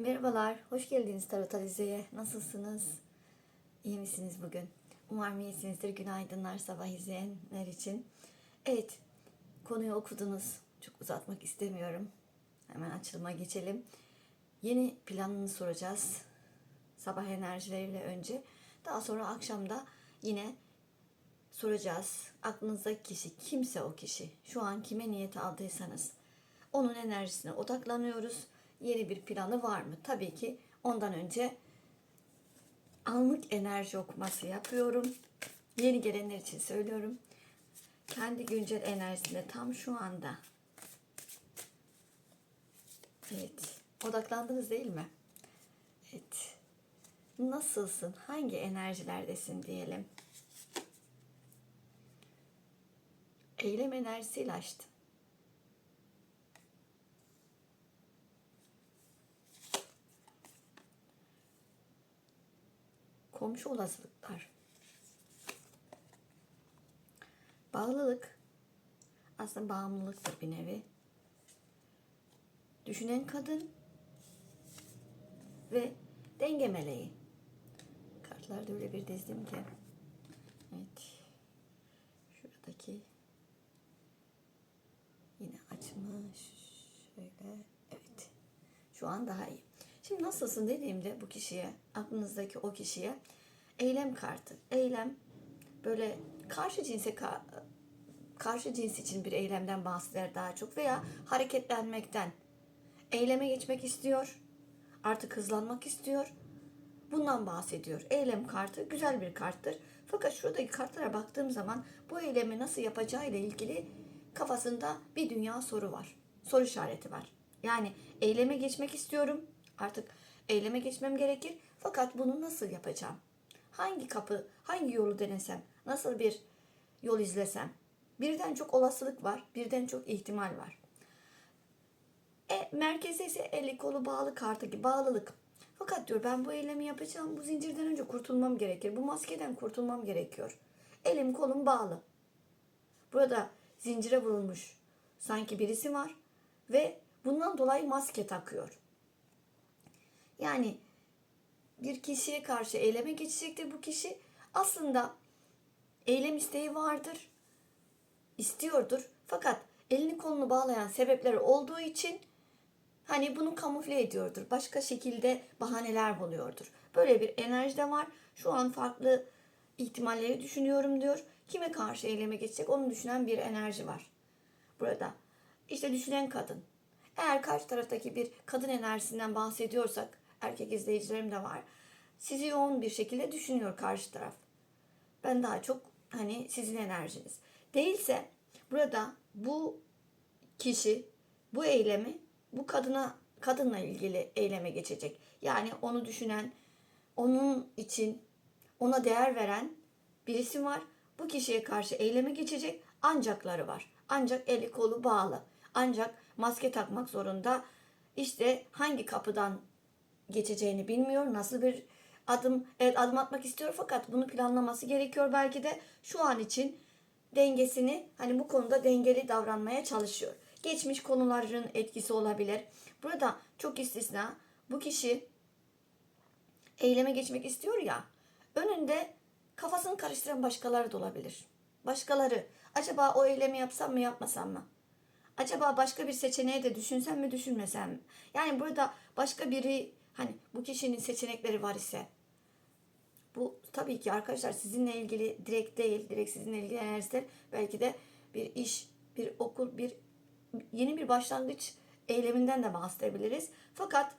Merhabalar, hoş geldiniz Tarot Alize'ye. Nasılsınız? İyi misiniz bugün? Umarım iyisinizdir. Günaydınlar sabah izleyenler için. Evet, konuyu okudunuz. Çok uzatmak istemiyorum. Hemen açılıma geçelim. Yeni planını soracağız. Sabah enerjileriyle önce. Daha sonra akşamda yine soracağız. Aklınızdaki kişi kimse o kişi. Şu an kime niyet aldıysanız onun enerjisine odaklanıyoruz. Yeni bir planı var mı? Tabii ki ondan önce anlık enerji okuması yapıyorum. Yeni gelenler için söylüyorum. Kendi güncel enerjisinde tam şu anda. Evet. Odaklandınız değil mi? Evet. Nasılsın? Hangi enerjilerdesin diyelim. Eylem enerjisiyle açtım. Komşu olasılıklar. Bağlılık aslında bağımlılıktır bir nevi. Düşünen kadın ve denge meleği. Kartlarda öyle bir dizdim ki. Evet. Şuradaki yine açmış. Şöyle. Evet. Şu an daha iyi. Şimdi nasılsın dediğimde bu kişiye, aklınızdaki o kişiye eylem kartı. Eylem böyle karşı cinse ka- karşı cins için bir eylemden bahseder daha çok veya hareketlenmekten. Eyleme geçmek istiyor. Artık hızlanmak istiyor. Bundan bahsediyor. Eylem kartı güzel bir karttır. Fakat şuradaki kartlara baktığım zaman bu eylemi nasıl yapacağı ile ilgili kafasında bir dünya soru var. Soru işareti var. Yani eyleme geçmek istiyorum. Artık eyleme geçmem gerekir. Fakat bunu nasıl yapacağım? Hangi kapı, hangi yolu denesem? Nasıl bir yol izlesem? Birden çok olasılık var. Birden çok ihtimal var. E, merkezde ise eli kolu bağlı kartı gibi bağlılık. Fakat diyor ben bu eylemi yapacağım. Bu zincirden önce kurtulmam gerekir. Bu maskeden kurtulmam gerekiyor. Elim kolum bağlı. Burada zincire vurulmuş sanki birisi var ve bundan dolayı maske takıyor. Yani bir kişiye karşı eyleme geçecektir bu kişi. Aslında eylem isteği vardır. istiyordur. Fakat elini kolunu bağlayan sebepleri olduğu için hani bunu kamufle ediyordur. Başka şekilde bahaneler buluyordur. Böyle bir enerji de var. Şu an farklı ihtimalleri düşünüyorum diyor. Kime karşı eyleme geçecek onu düşünen bir enerji var. Burada işte düşünen kadın. Eğer karşı taraftaki bir kadın enerjisinden bahsediyorsak erkek izleyicilerim de var. Sizi yoğun bir şekilde düşünüyor karşı taraf. Ben daha çok hani sizin enerjiniz. Değilse burada bu kişi bu eylemi bu kadına kadınla ilgili eyleme geçecek. Yani onu düşünen, onun için ona değer veren birisi var. Bu kişiye karşı eyleme geçecek ancakları var. Ancak eli kolu bağlı. Ancak maske takmak zorunda. İşte hangi kapıdan geçeceğini bilmiyor. Nasıl bir adım evet adım atmak istiyor fakat bunu planlaması gerekiyor belki de şu an için dengesini hani bu konuda dengeli davranmaya çalışıyor. Geçmiş konuların etkisi olabilir. Burada çok istisna bu kişi eyleme geçmek istiyor ya önünde kafasını karıştıran başkaları da olabilir. Başkaları acaba o eylemi yapsam mı yapmasam mı? Acaba başka bir seçeneği de düşünsem mi düşünmesem mi? Yani burada başka biri hani bu kişinin seçenekleri var ise bu tabii ki arkadaşlar sizinle ilgili direkt değil, direkt sizinle ilgili enerjisi belki de bir iş, bir okul, bir yeni bir başlangıç eyleminden de bahsedebiliriz. Fakat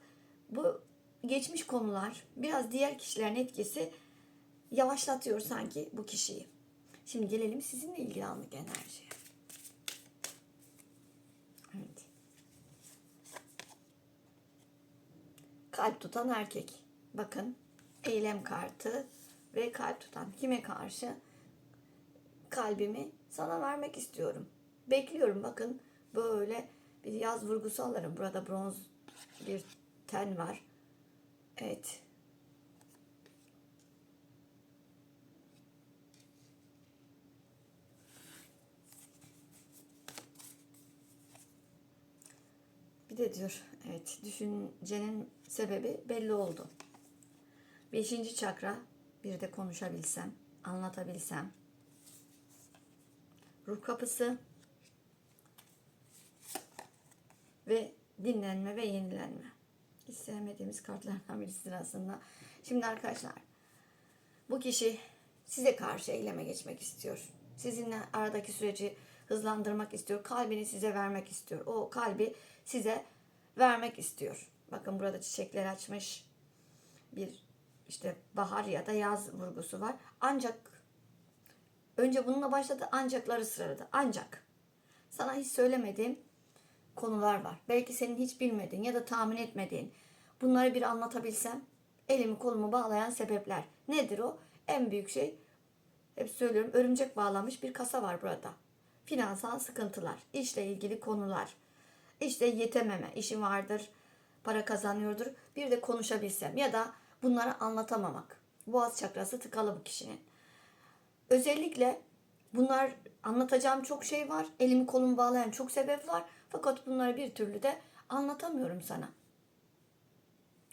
bu geçmiş konular biraz diğer kişilerin etkisi yavaşlatıyor sanki bu kişiyi. Şimdi gelelim sizinle ilgili anlık enerjiye. Evet. Kalp tutan erkek. Bakın eylem kartı ve kalp tutan. Kime karşı? Kalbimi sana vermek istiyorum. Bekliyorum bakın böyle bir yaz vurgusu alırım. Burada bronz bir ten var. Evet. Bir de diyor, evet düşüncenin sebebi belli oldu. Beşinci çakra, bir de konuşabilsem, anlatabilsem. Ruh kapısı ve dinlenme ve yenilenme. Hiç sevmediğimiz kartlardan birisidir aslında. Şimdi arkadaşlar, bu kişi size karşı eyleme geçmek istiyor. Sizinle aradaki süreci hızlandırmak istiyor. Kalbini size vermek istiyor. O kalbi size vermek istiyor. Bakın burada çiçekler açmış. Bir işte bahar ya da yaz vurgusu var. Ancak önce bununla başladı ancakları sıraladı. Ancak sana hiç söylemediğim konular var. Belki senin hiç bilmediğin ya da tahmin etmediğin. Bunları bir anlatabilsem elimi kolumu bağlayan sebepler. Nedir o? En büyük şey hep söylüyorum örümcek bağlamış bir kasa var burada. Finansal sıkıntılar, işle ilgili konular, işte yetememe, işim vardır, para kazanıyordur. Bir de konuşabilsem ya da bunları anlatamamak. Boğaz çakrası tıkalı bu kişinin. Özellikle bunlar anlatacağım çok şey var. Elimi kolumu bağlayan çok sebep var. Fakat bunları bir türlü de anlatamıyorum sana.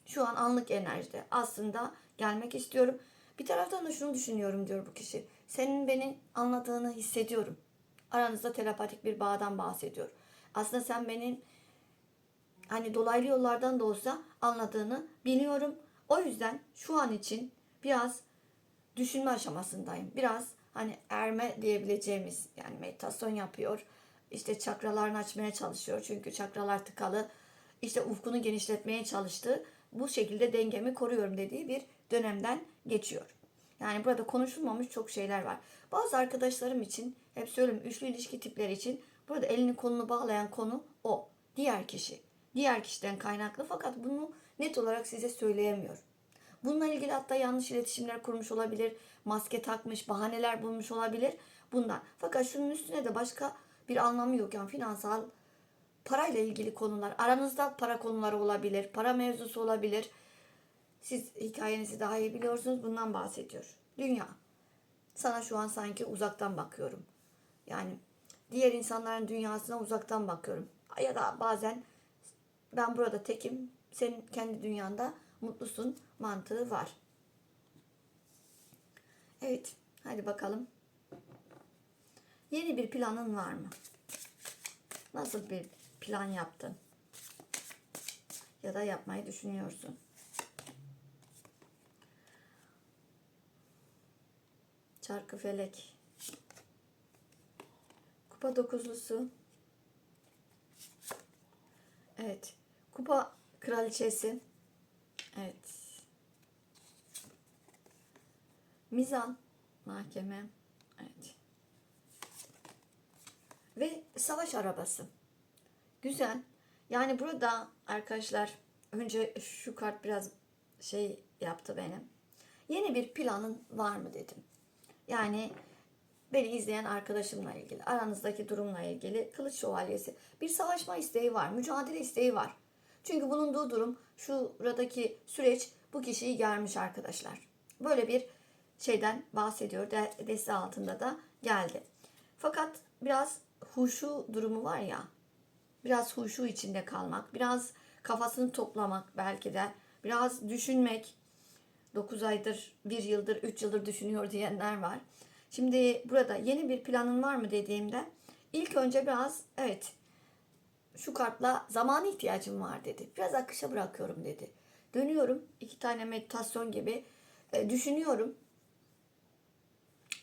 Şu an anlık enerjide. Aslında gelmek istiyorum. Bir taraftan da şunu düşünüyorum diyor bu kişi. Senin beni anladığını hissediyorum. Aranızda telepatik bir bağdan bahsediyor. Aslında sen benim hani dolaylı yollardan da olsa anladığını biliyorum. O yüzden şu an için biraz düşünme aşamasındayım. Biraz hani erme diyebileceğimiz yani meditasyon yapıyor. İşte çakralarını açmaya çalışıyor. Çünkü çakralar tıkalı. İşte ufkunu genişletmeye çalıştı. Bu şekilde dengemi koruyorum dediği bir dönemden geçiyor. Yani burada konuşulmamış çok şeyler var. Bazı arkadaşlarım için hep söylüyorum üçlü ilişki tipleri için burada elini kolunu bağlayan konu o. Diğer kişi. Diğer kişiden kaynaklı fakat bunu net olarak size söyleyemiyor. Bununla ilgili hatta yanlış iletişimler kurmuş olabilir. Maske takmış, bahaneler bulmuş olabilir. Bundan. Fakat şunun üstüne de başka bir anlamı yok. Yani finansal parayla ilgili konular. Aranızda para konuları olabilir. Para mevzusu olabilir. Siz hikayenizi daha iyi biliyorsunuz. Bundan bahsediyor. Dünya. Sana şu an sanki uzaktan bakıyorum. Yani diğer insanların dünyasına uzaktan bakıyorum. Ya da bazen ben burada tekim. Senin kendi dünyanda mutlusun mantığı var. Evet. Hadi bakalım. Yeni bir planın var mı? Nasıl bir plan yaptın? Ya da yapmayı düşünüyorsun? Çarkı felek. Kupa dokuzlusu. Evet. Kupa kraliçesi. Evet. Mizan. Mahkeme. Evet. Ve savaş arabası. Güzel. Yani burada arkadaşlar önce şu kart biraz şey yaptı benim. Yeni bir planın var mı dedim. Yani beni izleyen arkadaşımla ilgili, aranızdaki durumla ilgili kılıç şövalyesi bir savaşma isteği var, mücadele isteği var. Çünkü bulunduğu durum, şuradaki süreç bu kişiyi germiş arkadaşlar. Böyle bir şeyden bahsediyor. De, altında da geldi. Fakat biraz huşu durumu var ya. Biraz huşu içinde kalmak, biraz kafasını toplamak belki de, biraz düşünmek. 9 aydır, 1 yıldır, 3 yıldır düşünüyor diyenler var. Şimdi burada yeni bir planın var mı dediğimde ilk önce biraz evet şu kartla zamana ihtiyacım var dedi. Biraz akışa bırakıyorum dedi. Dönüyorum iki tane meditasyon gibi e, düşünüyorum.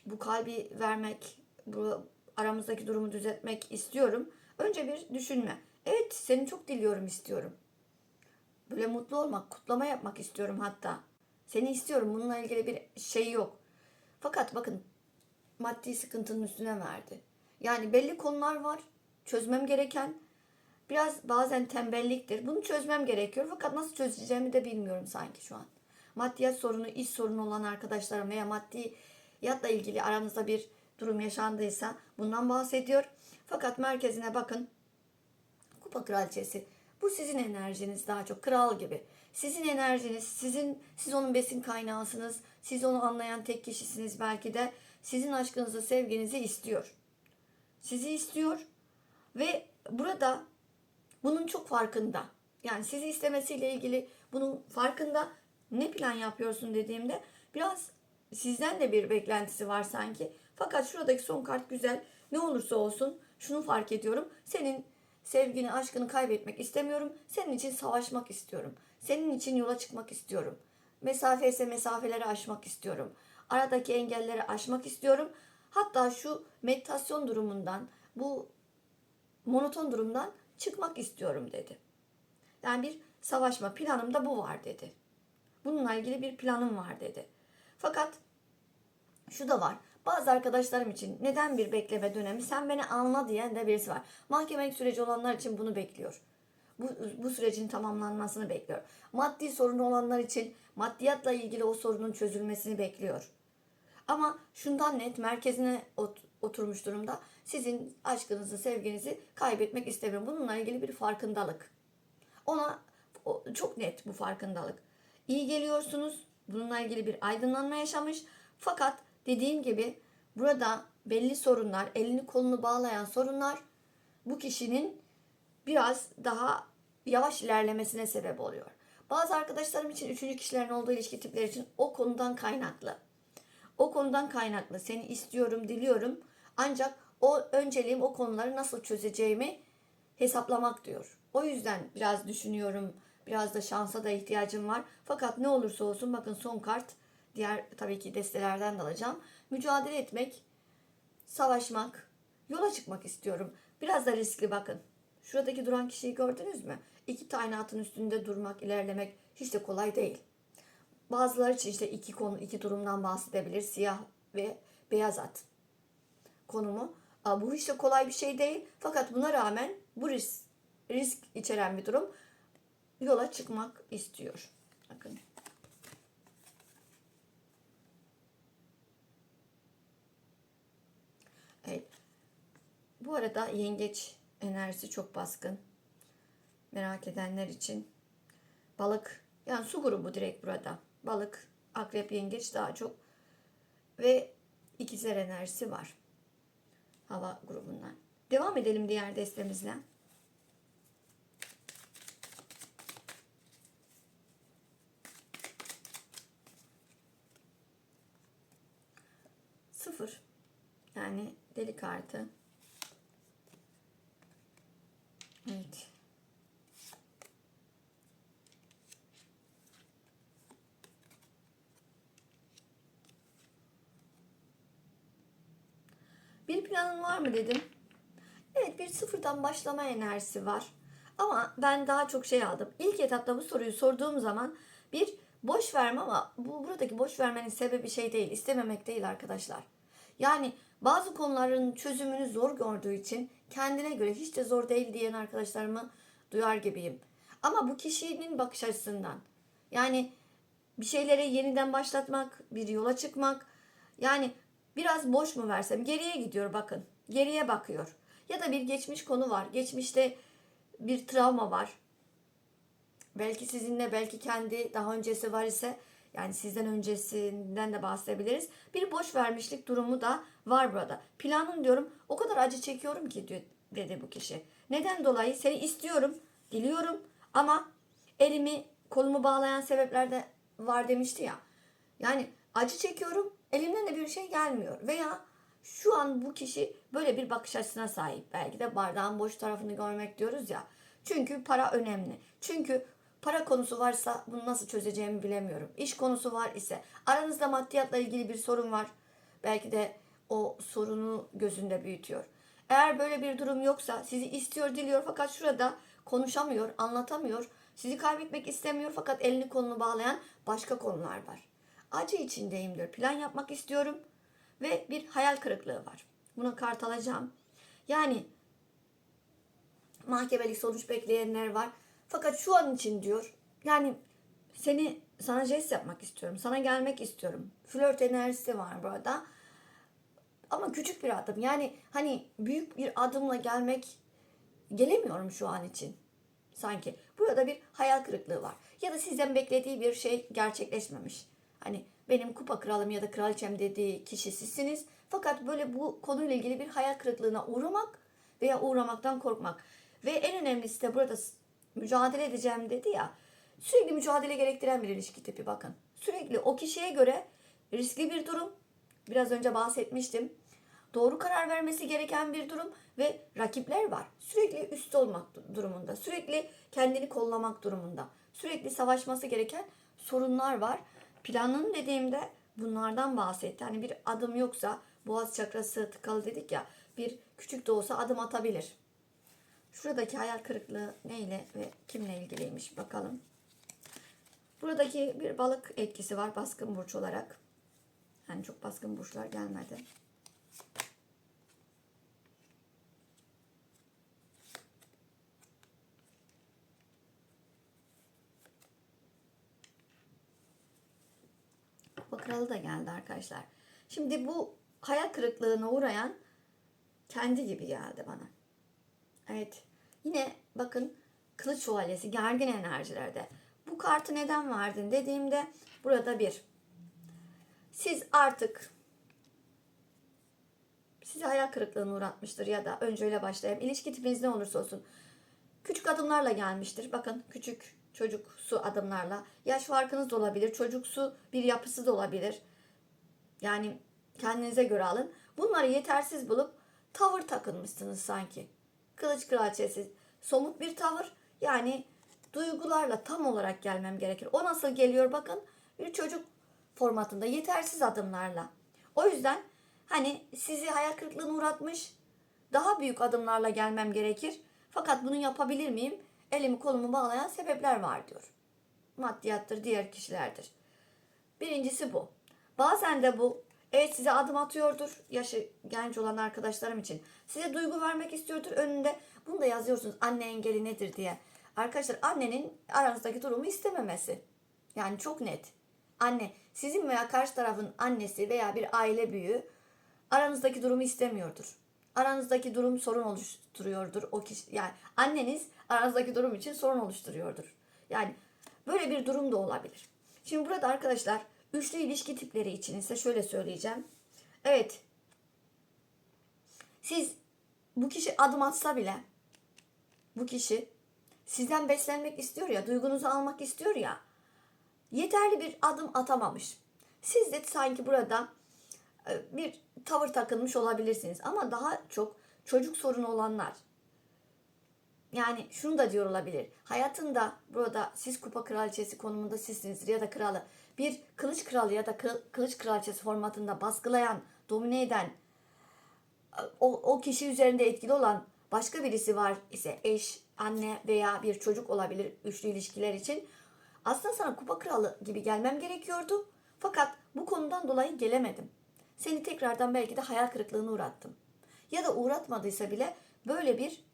Bu kalbi vermek, bu aramızdaki durumu düzeltmek istiyorum. Önce bir düşünme. Evet seni çok diliyorum istiyorum. Böyle mutlu olmak, kutlama yapmak istiyorum hatta. Seni istiyorum. Bununla ilgili bir şey yok. Fakat bakın maddi sıkıntının üstüne verdi. Yani belli konular var. Çözmem gereken biraz bazen tembelliktir. Bunu çözmem gerekiyor. Fakat nasıl çözeceğimi de bilmiyorum sanki şu an. Maddiyat sorunu, iş sorunu olan arkadaşlarım veya maddiyatla ilgili aranızda bir durum yaşandıysa bundan bahsediyor. Fakat merkezine bakın. Kupa kraliçesi. Bu sizin enerjiniz daha çok kral gibi. Sizin enerjiniz, sizin siz onun besin kaynağısınız. Siz onu anlayan tek kişisiniz belki de. Sizin aşkınızı, sevginizi istiyor. Sizi istiyor ve burada bunun çok farkında. Yani sizi istemesiyle ilgili bunun farkında. Ne plan yapıyorsun dediğimde biraz sizden de bir beklentisi var sanki. Fakat şuradaki son kart güzel. Ne olursa olsun şunu fark ediyorum. Senin sevgini, aşkını kaybetmek istemiyorum. Senin için savaşmak istiyorum. Senin için yola çıkmak istiyorum. Mesafe ise mesafeleri aşmak istiyorum. Aradaki engelleri aşmak istiyorum. Hatta şu meditasyon durumundan, bu monoton durumdan çıkmak istiyorum dedi. Yani bir savaşma planımda bu var dedi. Bununla ilgili bir planım var dedi. Fakat şu da var. Bazı arkadaşlarım için neden bir bekleme dönemi sen beni anla diyen de birisi var. Mahkemelik süreci olanlar için bunu bekliyor. Bu, bu sürecin tamamlanmasını bekliyor. Maddi sorunu olanlar için maddiyatla ilgili o sorunun çözülmesini bekliyor. Ama şundan net merkezine ot- oturmuş durumda. Sizin aşkınızı, sevginizi kaybetmek istemiyorum. Bununla ilgili bir farkındalık. Ona o- çok net bu farkındalık. İyi geliyorsunuz. Bununla ilgili bir aydınlanma yaşamış. Fakat dediğim gibi burada belli sorunlar, elini kolunu bağlayan sorunlar bu kişinin biraz daha yavaş ilerlemesine sebep oluyor. Bazı arkadaşlarım için üçüncü kişilerin olduğu ilişki tipleri için o konudan kaynaklı. O konudan kaynaklı seni istiyorum, diliyorum. Ancak o önceliğim o konuları nasıl çözeceğimi hesaplamak diyor. O yüzden biraz düşünüyorum. Biraz da şansa da ihtiyacım var. Fakat ne olursa olsun bakın son kart diğer tabii ki destelerden de alacağım. Mücadele etmek, savaşmak, yola çıkmak istiyorum. Biraz da riskli bakın. Şuradaki duran kişiyi gördünüz mü? İki tane atın üstünde durmak, ilerlemek hiç de kolay değil. Bazıları için işte iki konu, iki durumdan bahsedebilir. Siyah ve beyaz at konumu. Bu hiç de kolay bir şey değil. Fakat buna rağmen bu risk, risk içeren bir durum. Yola çıkmak istiyor. Bakın. Evet. Bu arada yengeç enerjisi çok baskın. Merak edenler için. Balık, yani su grubu direkt burada. Balık, akrep, yengeç daha çok. Ve ikizler enerjisi var. Hava grubundan. Devam edelim diğer destemizle. Sıfır. Yani deli kartı. Evet. Planın var mı dedim. Evet bir sıfırdan başlama enerjisi var. Ama ben daha çok şey aldım. İlk etapta bu soruyu sorduğum zaman bir boş verme ama bu buradaki boş vermenin sebebi şey değil. istememek değil arkadaşlar. Yani bazı konuların çözümünü zor gördüğü için kendine göre hiç de zor değil diyen arkadaşlarımı duyar gibiyim. Ama bu kişinin bakış açısından yani bir şeyleri yeniden başlatmak, bir yola çıkmak yani biraz boş mu versem geriye gidiyor bakın. Geriye bakıyor. Ya da bir geçmiş konu var. Geçmişte bir travma var. Belki sizinle belki kendi daha öncesi var ise yani sizden öncesinden de bahsedebiliriz. Bir boş vermişlik durumu da var burada. Planım diyorum o kadar acı çekiyorum ki diyor, dedi bu kişi. Neden dolayı seni istiyorum, diliyorum ama elimi kolumu bağlayan sebepler de var demişti ya. Yani acı çekiyorum elimden de bir şey gelmiyor veya şu an bu kişi böyle bir bakış açısına sahip. Belki de bardağın boş tarafını görmek diyoruz ya. Çünkü para önemli. Çünkü para konusu varsa bunu nasıl çözeceğimi bilemiyorum. İş konusu var ise aranızda maddiyatla ilgili bir sorun var. Belki de o sorunu gözünde büyütüyor. Eğer böyle bir durum yoksa sizi istiyor, diliyor fakat şurada konuşamıyor, anlatamıyor. Sizi kaybetmek istemiyor fakat elini kolunu bağlayan başka konular var. Acı içindeyim diyor. Plan yapmak istiyorum ve bir hayal kırıklığı var. Buna kart alacağım. Yani mahkemelik sonuç bekleyenler var. Fakat şu an için diyor yani seni sana jest yapmak istiyorum. Sana gelmek istiyorum. Flört enerjisi var burada. Ama küçük bir adım. Yani hani büyük bir adımla gelmek gelemiyorum şu an için. Sanki. Burada bir hayal kırıklığı var. Ya da sizden beklediği bir şey gerçekleşmemiş. Hani benim kupa kralım ya da kraliçem dediği kişi sizsiniz. Fakat böyle bu konuyla ilgili bir hayal kırıklığına uğramak veya uğramaktan korkmak. Ve en önemlisi de burada mücadele edeceğim dedi ya. Sürekli mücadele gerektiren bir ilişki tipi bakın. Sürekli o kişiye göre riskli bir durum. Biraz önce bahsetmiştim. Doğru karar vermesi gereken bir durum ve rakipler var. Sürekli üstte olmak durumunda. Sürekli kendini kollamak durumunda. Sürekli savaşması gereken sorunlar var. Planın dediğimde bunlardan bahsetti. Hani bir adım yoksa boğaz çakrası tıkalı dedik ya bir küçük de olsa adım atabilir. Şuradaki hayal kırıklığı neyle ve kimle ilgiliymiş bakalım. Buradaki bir balık etkisi var baskın burç olarak. Yani çok baskın burçlar gelmedi. Kupa kralı da geldi arkadaşlar. Şimdi bu hayal kırıklığına uğrayan kendi gibi geldi bana. Evet. Yine bakın kılıç şövalyesi gergin enerjilerde. Bu kartı neden verdin dediğimde burada bir. Siz artık sizi hayal kırıklığına uğratmıştır ya da önce öyle başlayayım. İlişki tipiniz ne olursa olsun. Küçük adımlarla gelmiştir. Bakın küçük çocuksu adımlarla. Yaş farkınız da olabilir. Çocuksu bir yapısı da olabilir. Yani kendinize göre alın. Bunları yetersiz bulup tavır takınmışsınız sanki. Kılıç kraliçesi somut bir tavır. Yani duygularla tam olarak gelmem gerekir. O nasıl geliyor bakın. Bir çocuk formatında yetersiz adımlarla. O yüzden hani sizi hayal kırıklığına uğratmış daha büyük adımlarla gelmem gerekir. Fakat bunu yapabilir miyim? Elimi kolumu bağlayan sebepler var diyor. Maddiyattır, diğer kişilerdir. Birincisi bu. Bazen de bu evet size adım atıyordur yaşı genç olan arkadaşlarım için. Size duygu vermek istiyordur önünde. Bunu da yazıyorsunuz anne engeli nedir diye. Arkadaşlar annenin aranızdaki durumu istememesi. Yani çok net. Anne sizin veya karşı tarafın annesi veya bir aile büyüğü aranızdaki durumu istemiyordur. Aranızdaki durum sorun oluşturuyordur. O kişi yani anneniz aranızdaki durum için sorun oluşturuyordur. Yani böyle bir durum da olabilir. Şimdi burada arkadaşlar üçlü ilişki tipleri için ise şöyle söyleyeceğim. Evet. Siz bu kişi adım atsa bile bu kişi sizden beslenmek istiyor ya, duygunuzu almak istiyor ya. Yeterli bir adım atamamış. Siz de sanki burada e, bir tavır takınmış olabilirsiniz ama daha çok çocuk sorunu olanlar. Yani şunu da diyor olabilir. Hayatında burada siz kupa kraliçesi konumunda sizsinizdir ya da kralı. Bir kılıç kralı ya da kı- kılıç kraliçesi formatında baskılayan, domine eden, o, o kişi üzerinde etkili olan başka birisi var ise eş, anne veya bir çocuk olabilir üçlü ilişkiler için. Aslında sana kupa kralı gibi gelmem gerekiyordu. Fakat bu konudan dolayı gelemedim. Seni tekrardan belki de hayal kırıklığına uğrattım. Ya da uğratmadıysa bile böyle bir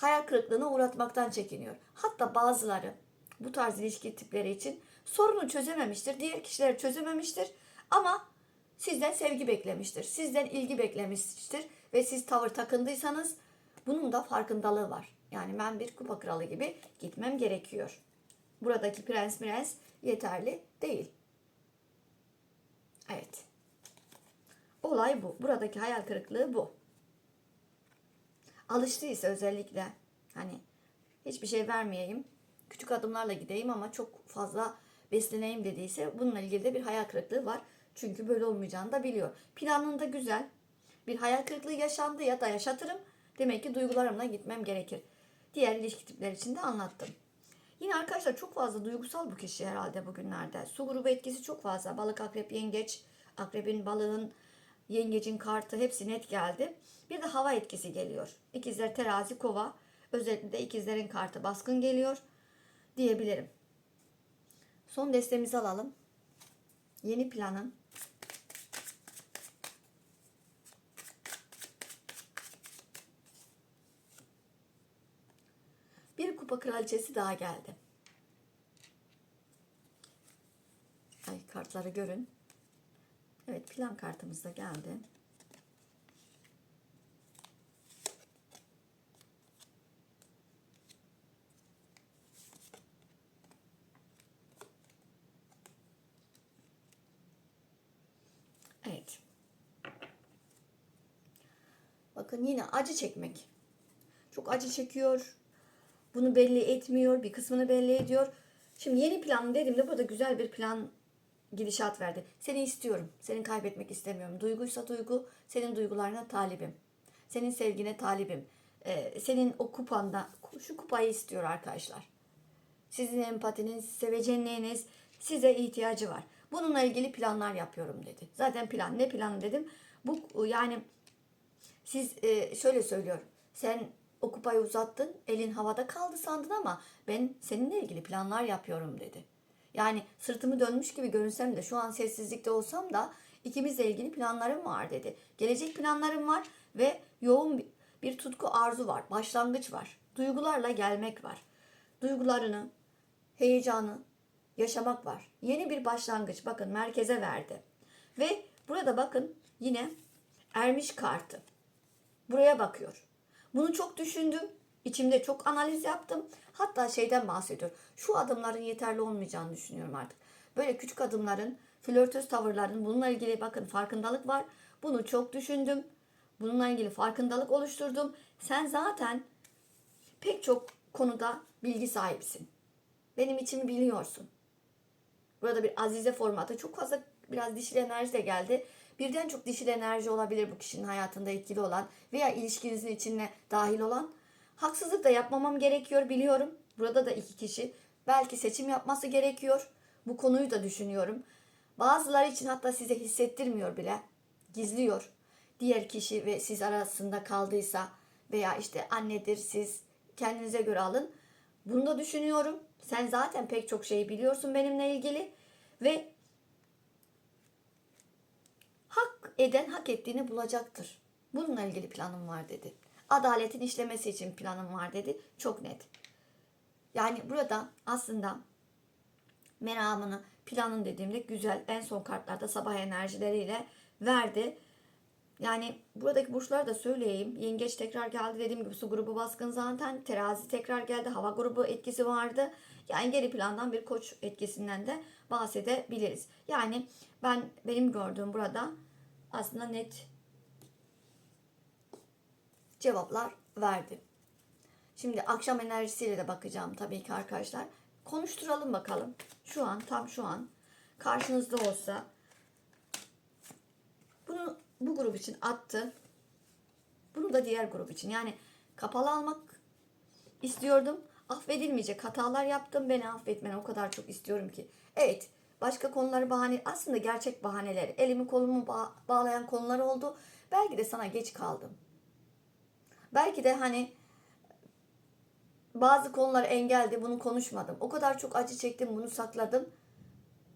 hayal kırıklığına uğratmaktan çekiniyor. Hatta bazıları bu tarz ilişki tipleri için sorunu çözememiştir. Diğer kişiler çözememiştir. Ama sizden sevgi beklemiştir. Sizden ilgi beklemiştir. Ve siz tavır takındıysanız bunun da farkındalığı var. Yani ben bir kupa kralı gibi gitmem gerekiyor. Buradaki prens prens yeterli değil. Evet. Olay bu. Buradaki hayal kırıklığı bu. Alıştıysa özellikle hani hiçbir şey vermeyeyim, küçük adımlarla gideyim ama çok fazla besleneyim dediyse bununla ilgili de bir hayal kırıklığı var. Çünkü böyle olmayacağını da biliyor. Planında güzel. Bir hayal kırıklığı yaşandı ya da yaşatırım. Demek ki duygularımla gitmem gerekir. Diğer ilişki tipleri için de anlattım. Yine arkadaşlar çok fazla duygusal bu kişi herhalde bugünlerde. Su grubu etkisi çok fazla. Balık, akrep, yengeç, akrebin, balığın, yengecin kartı hepsi net geldi. Bir de hava etkisi geliyor. İkizler, terazi, kova. Özellikle de ikizlerin kartı baskın geliyor diyebilirim. Son destemizi alalım. Yeni planın. Bir kupa kraliçesi daha geldi. Ay kartları görün. Evet plan kartımız da geldi. Evet. Bakın yine acı çekmek. çok acı çekiyor. Bunu belli etmiyor. Bir kısmını belli ediyor. Şimdi yeni plan dediğimde burada güzel bir plan gidişat verdi. Seni istiyorum. Seni kaybetmek istemiyorum. Duyguysa duygu, senin duygularına talibim. Senin sevgine talibim. Ee, senin o kupanda, şu kupayı istiyor arkadaşlar. Sizin empatiniz, sevecenliğiniz size ihtiyacı var. Bununla ilgili planlar yapıyorum dedi. Zaten plan ne planı dedim. Bu yani siz e, şöyle söylüyorum. Sen o kupayı uzattın, elin havada kaldı sandın ama ben seninle ilgili planlar yapıyorum dedi. Yani sırtımı dönmüş gibi görünsem de şu an sessizlikte olsam da ikimizle ilgili planlarım var dedi. Gelecek planlarım var ve yoğun bir, tutku arzu var, başlangıç var. Duygularla gelmek var. Duygularını, heyecanı yaşamak var. Yeni bir başlangıç bakın merkeze verdi. Ve burada bakın yine ermiş kartı. Buraya bakıyor. Bunu çok düşündüm. İçimde çok analiz yaptım. Hatta şeyden bahsediyor. Şu adımların yeterli olmayacağını düşünüyorum artık. Böyle küçük adımların, flörtöz tavırların bununla ilgili bakın farkındalık var. Bunu çok düşündüm. Bununla ilgili farkındalık oluşturdum. Sen zaten pek çok konuda bilgi sahibisin. Benim içimi biliyorsun. Burada bir azize formatı çok fazla biraz dişil enerji de geldi. Birden çok dişil enerji olabilir bu kişinin hayatında etkili olan veya ilişkinizin içine dahil olan. Haksızlık da yapmamam gerekiyor biliyorum. Burada da iki kişi belki seçim yapması gerekiyor. Bu konuyu da düşünüyorum. Bazıları için hatta size hissettirmiyor bile. Gizliyor. Diğer kişi ve siz arasında kaldıysa veya işte annedir siz kendinize göre alın. Bunu da düşünüyorum. Sen zaten pek çok şeyi biliyorsun benimle ilgili ve hak eden hak ettiğini bulacaktır. Bununla ilgili planım var dedi. Adaletin işlemesi için planım var dedi. Çok net. Yani burada aslında meramını, planın dediğimde güzel en son kartlarda sabah enerjileriyle verdi. Yani buradaki burçlar da söyleyeyim. Yengeç tekrar geldi dediğim gibi su grubu baskın zaten. Terazi tekrar geldi. Hava grubu etkisi vardı. Yani geri plandan bir koç etkisinden de bahsedebiliriz. Yani ben benim gördüğüm burada aslında net cevaplar verdi. Şimdi akşam enerjisiyle de bakacağım tabii ki arkadaşlar. Konuşturalım bakalım. Şu an tam şu an karşınızda olsa bunu bu grup için attı. Bunu da diğer grup için. Yani kapalı almak istiyordum. Affedilmeyecek hatalar yaptım. Beni affetmeni o kadar çok istiyorum ki. Evet başka konuları bahane aslında gerçek bahaneler. Elimi kolumu ba- bağlayan konular oldu. Belki de sana geç kaldım. Belki de hani bazı konular engeldi bunu konuşmadım. O kadar çok acı çektim bunu sakladım.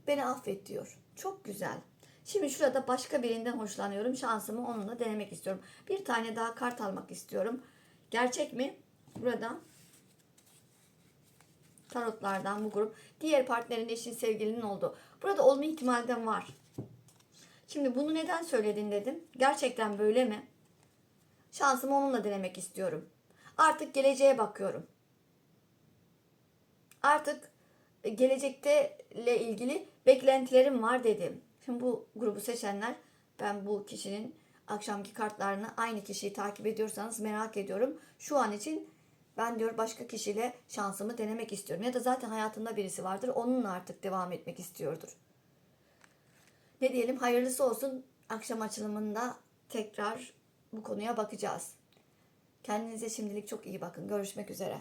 Beni affet diyor. Çok güzel. Şimdi şurada başka birinden hoşlanıyorum. Şansımı onunla denemek istiyorum. Bir tane daha kart almak istiyorum. Gerçek mi? Burada tarotlardan bu grup. Diğer partnerin eşin sevgilinin oldu. Burada olma ihtimalinden var. Şimdi bunu neden söyledin dedim. Gerçekten böyle mi? Şansımı onunla denemek istiyorum. Artık geleceğe bakıyorum. Artık gelecekte ile ilgili beklentilerim var dedim. Şimdi bu grubu seçenler ben bu kişinin akşamki kartlarını aynı kişiyi takip ediyorsanız merak ediyorum. Şu an için ben diyor başka kişiyle şansımı denemek istiyorum. Ya da zaten hayatında birisi vardır. Onunla artık devam etmek istiyordur. Ne diyelim hayırlısı olsun. Akşam açılımında tekrar bu konuya bakacağız. Kendinize şimdilik çok iyi bakın. Görüşmek üzere.